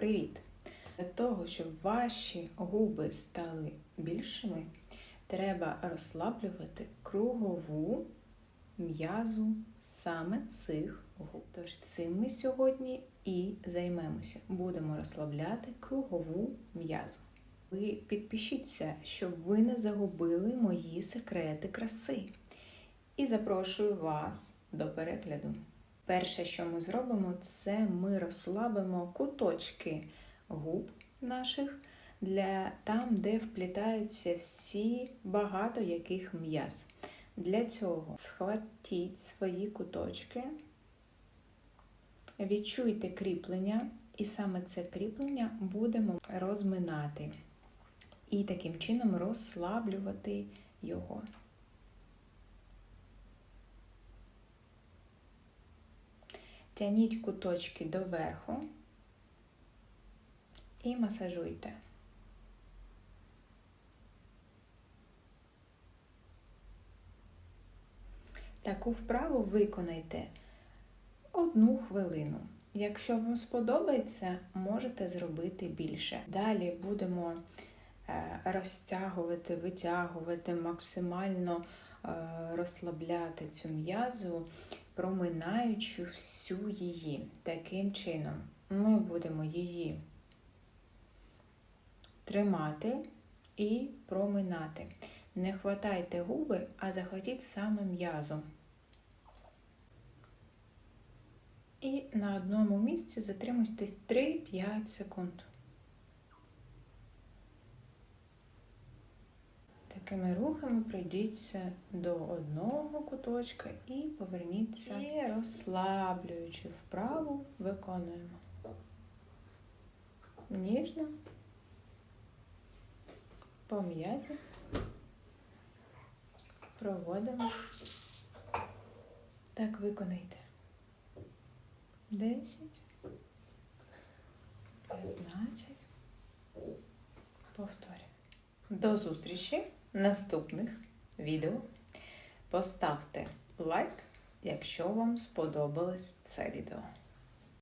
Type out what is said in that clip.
Привіт! Для того, щоб ваші губи стали більшими, треба розслаблювати кругову м'язу саме цих губ. Тож цим ми сьогодні і займемося. Будемо розслабляти кругову м'язу. Ви підпишіться, щоб ви не загубили мої секрети краси. І запрошую вас до перегляду. Перше, що ми зробимо, це ми розслабимо куточки губ наших для там, де вплітаються всі багато яких м'яз. Для цього схватіть свої куточки, відчуйте кріплення, і саме це кріплення будемо розминати і таким чином розслаблювати його. Тяніть куточки доверху і масажуйте. Таку вправу виконайте одну хвилину. Якщо вам сподобається, можете зробити більше. Далі будемо розтягувати, витягувати, максимально розслабляти цю м'язу, проминаючи всю її. Таким чином, ми будемо її тримати і проминати. Не хватайте губи, а захватіть саме м'язо. І на одному місці затримуйтесь 3-5 секунд. Такими рухами пройдіться до одного куточка і поверніться. І розслаблюючи вправу, виконуємо. Ніжно по м'язі проводимо. Так виконайте. 10, 15. Повторюємо. До зустрічі наступних відео. Поставте лайк, якщо вам сподобалось це відео.